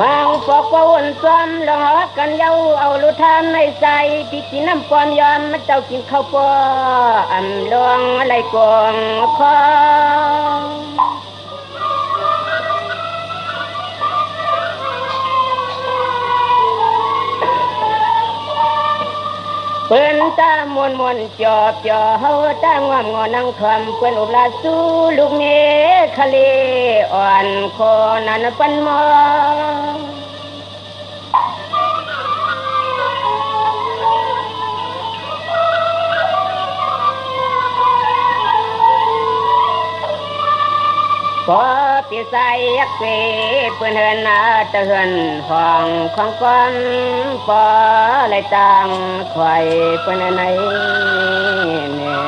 มังปอกว่าวนซ้อมลองรักกันเย้าเอาลุทานในใจพี่กินน้ำความยอมมาเจ้ากินข้าวปออันลองอะไรกองคอ ตามวนมวนจอบจอเฮาตางวามงอนังคำเปิ้นอุลาสู้ลูกเมฆะเลอ่อนคอนันปันมอง พอ ปีใส่ยักเสเปื้อนเฮือนนาตะเฮือนห้องของก้อนปอไหลตังไข่เปื้อนในเนี่ย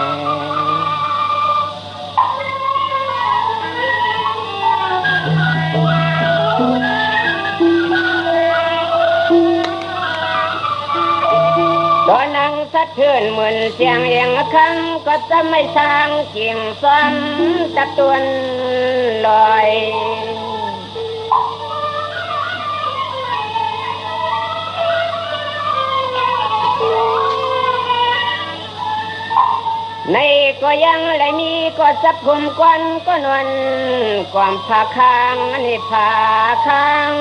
โดนนัง สะเทือนเหมือนเสียงเอียงคำก็จะไม่สร้างเกียงซ้ำตะตวนลอยในก็ยังไรมีก็สับคุมกวนก็นวลความผาค้างนี่ผาค้าง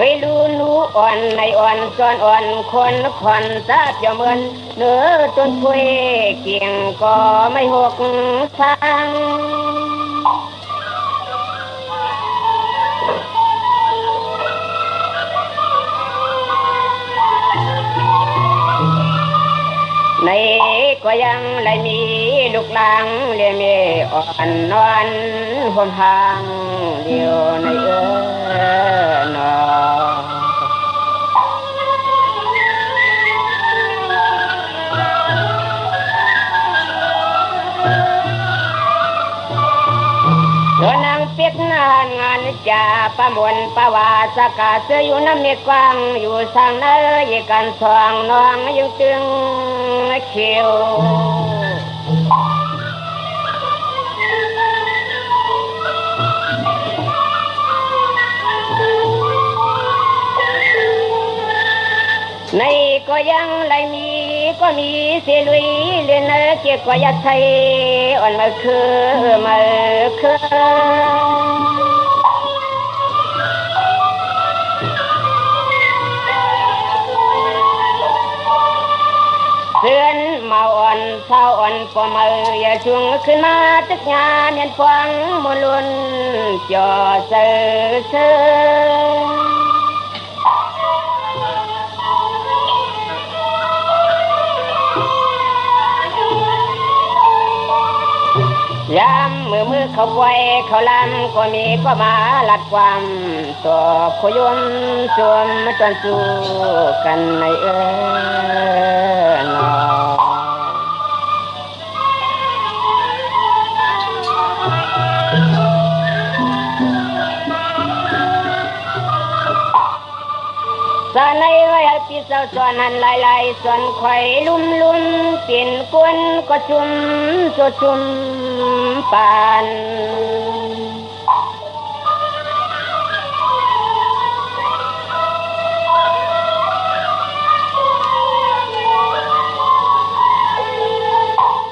ด้วยลูนูอ่อนในอ่อนซ้อนอ่อนคนคนทราบอย่าเหมือนเนื้อต้นพุยเกี่ยงก็ไม่หกทางในก็ยังไรมี ลูกหลังเรียเมอ่อนนอนห่มพางเดียวในเออนอโดนนางเปียกนานงานจ่าประมวลประวาสกาเสืออยู่น้ำเมฆกว้างอยู่สร้างเนยกันสว่างนองยังตึงเขียว ในก็ยังไรมีก็มีเสียลุยเรียนเนอเกี่ยวกับยัดไทยอ่อนมาคือมาคือเสือน มาอ่อนเท้าอ่อนปอมาอย่าช่วงขึ้นมาตึกงานเห็นฟังมลุนจอเสือเสือยามมือมือเขาไว้เขาลำก็มีก็มาลัดความตัวขยมสวมจนสู้กันในเออนอ สในไอ้ไว้เอาที่เศสอนหันลายลายสอนไข่ลุ่มลุ่มเปลี่ยนกวนก็ชุ่มสดชุ่มปาน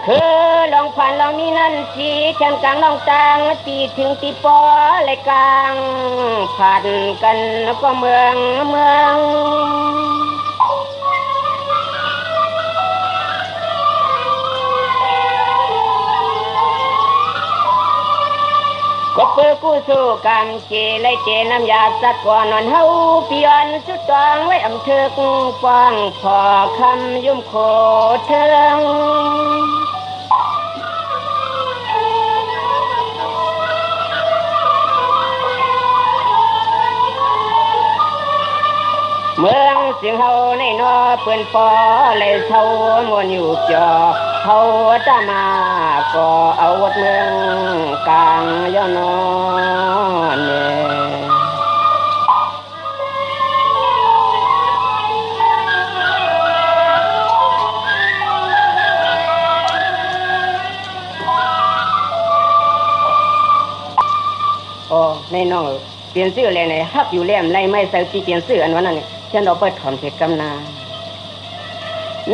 คือ ผ่านลองมีนั่นสีฉันกลางลองต่างตีถึงตีปอเลยกลางผ่านกันแล้วก็เมืองเมืองก็เปิดกู้สู้กำเจเลยเจน้ำยาสักก่อนนอนเฮาเปียนสุดตองไว้อำเทึกฟังพอคำยุ่มโคเทิง เสียงเฮาในนอเปื่อนฟอเลยเท่ามวนอยู่จอเฮาตามาก็เอาวัดเมืองกลางย่อนอนเนี่ยโอ้ในน้องเปลี่ยนชื่อเลยในฮักอยู่แลมไรไม่ใส่ที่เปลี่ยนชื่ออันวันนั้นเนี่ย ฉันเอาไปถอนเสกกำนา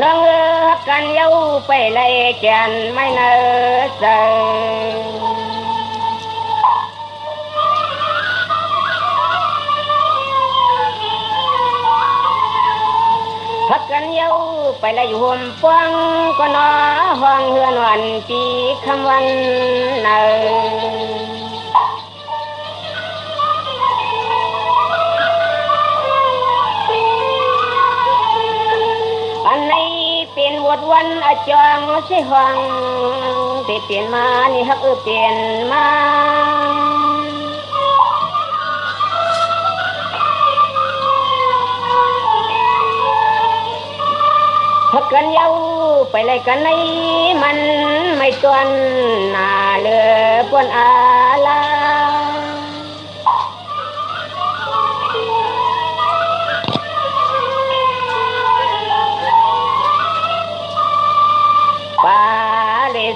น้องเออฮักกันเย้าไปไล่แกนไม่เนอใส่พักกันเย้าไปไล่อยู่ห่มฟวงก็นอห้องเฮือนวันปีคำวันเนอ ดวันอาจารย์สิหังที่เปลี่ยนมานี่ฮักเออเปลี่ยนมาพักกันเย้าไปเลยกันในมันไม่ตวนหนาเลือปวนอา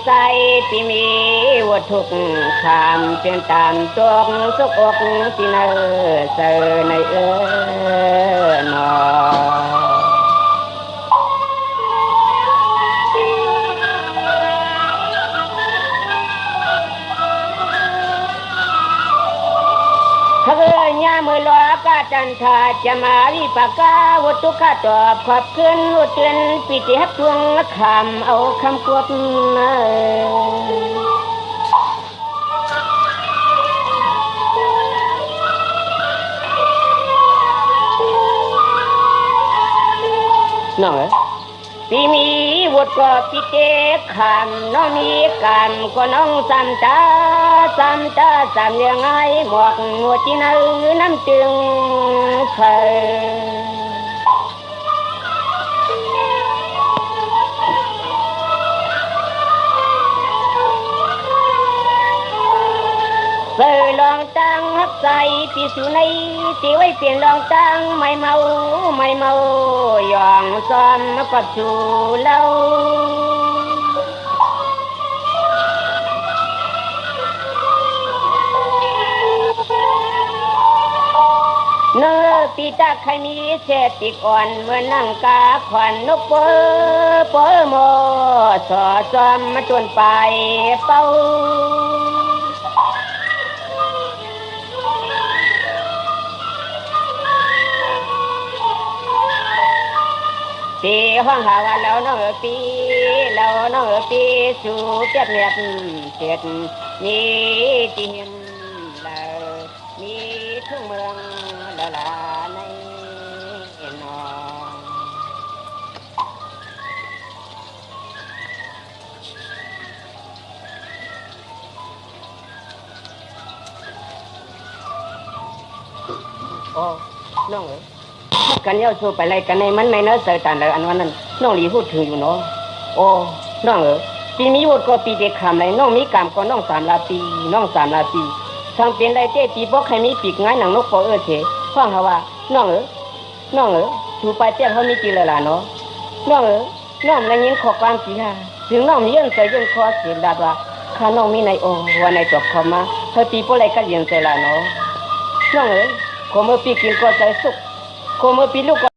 ใสที่มีวัตถุกขามเพียนตามตัวสุกอกที่เนอเสอในเออนอ มือลอกาจันทาจะมาวิปากาวัตถุข้าตอบขอบขึ้นวัเตือนปิติฮักทวงคำเอาคำกวดเนอน้องเอ๋ยปีมี วดก็ปีเจ็บคำน้องมีกันก็น้องสามตาสามตาสามยังไงหมวกหมวจีนือน้ำจึงเพอ เสือลองตังฮักใส่ปีสูในตีไว้เปลี่ยนลองตังไม่เมาไม่เมายองซ้อมมากับชูเล่าเนื้อปีตาใครมีเศษติกอ่อนเมื่อนั่งกาขวัญนกเปอเปอโมสอซอมมาจนไปเป้า ปีห้องหาว่าเราน้องเออปีเราน้องเออ กันเย้าสู้ไปไรกันในมันไม่เนอเสยตันเลยอันวันนั้นน้องหลีพูดถึงอยู่เนาะโอ้น้องเอ๋ยปีมีวดก็ปีเด็กคำไรน้องมีกรรมก็น้องสามลาปีน้องสามลาปีทางเป็นไรเต้ปีเพราะใครมีปีกง่ายหนังนกปอเออเถฟังเขาว่าน้องเอ๋ยน้องเอ๋ยถูไปเตี้ยเขามีจีเลยล่ะเนาะน้องเอ๋ยน้องได้ยินขอความสีค่ะถึงน้องมีเยินใส่เยินคอเสียดาบว่าข้าน้องมีในโอวันในจบคอมาเธอปีเพราะไรก็เยินใส่ละเนาะน้องเอ๋ยขอเมื่อปีกินก็ใจสุข 我们比六个。